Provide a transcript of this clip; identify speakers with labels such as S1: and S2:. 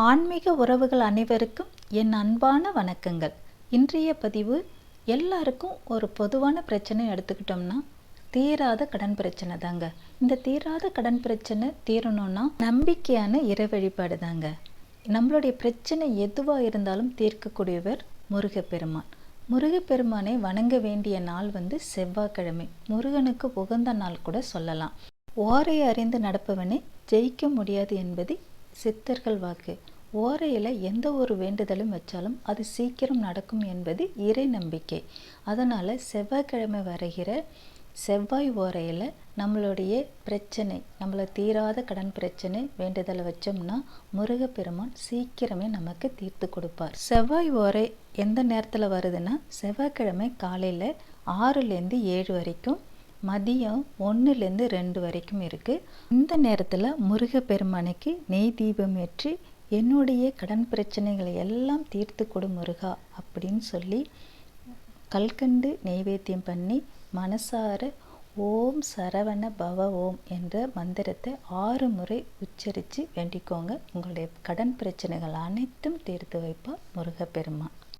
S1: ஆன்மீக உறவுகள் அனைவருக்கும் என் அன்பான வணக்கங்கள். இன்றைய பதிவு எல்லாருக்கும் ஒரு பொதுவான பிரச்சனை எடுத்துக்கிட்டோம்னா தீராத கடன் பிரச்சனை தாங்க. இந்த தீராத கடன் பிரச்சனை தீரணும்னா நம்பிக்கையான இறை வழிபாடு தாங்க. நம்மளுடைய பிரச்சனை எதுவாக இருந்தாலும் தீர்க்கக்கூடியவர் முருகப்பெருமான். முருகப்பெருமானை வணங்க வேண்டிய நாள் வந்து செவ்வாய்க்கிழமை. முருகனுக்கு உகந்த நாள் கூட சொல்லலாம். ஓரை அறிந்து நடப்பவனை ஜெயிக்க முடியாது என்பது சித்தர்கள் வாக்கு. ஓரையில் எந்த ஒரு வேண்டுதலும் வச்சாலும் அது சீக்கிரம் நடக்கும் என்பது இறை நம்பிக்கை. அதனால் செவ்வாய்க்கிழமை வரைகிற செவ்வாய் ஓரையில் நம்மளுடைய பிரச்சனை நம்மளை தீராத கடன் பிரச்சனை வேண்டுதலை வச்சோம்னா முருகப்பெருமான் சீக்கிரமே நமக்கு தீர்த்து கொடுப்பார். செவ்வாய் ஓரை எந்த நேரத்தில் வருதுன்னா செவ்வாய்க்கிழமை காலையில் ஆறுலேருந்து ஏழு வரைக்கும் மதியம் ஒன்றுலேருந்து ரெண்டு வரைக்கும் இருக்குது இந்த நேரத்தில் முருகப்பெருமானுக்கு நெய் தீபம் ஏற்றி என்னுடைய கடன் பிரச்சனைகளை எல்லாம் தீர்த்து கொடு முருகா அப்படின்னு சொல்லி கல்கண்டு நெய்வேத்தியம் பண்ணி மனசார ஓம் சரவண பவ ஓம் என்ற மந்திரத்தை ஆறு முறை உச்சரித்து வேண்டிக்கோங்க. உங்களுடைய கடன் பிரச்சனைகள் அனைத்தும் தீர்த்து வைப்பார் முருகப்பெருமான்.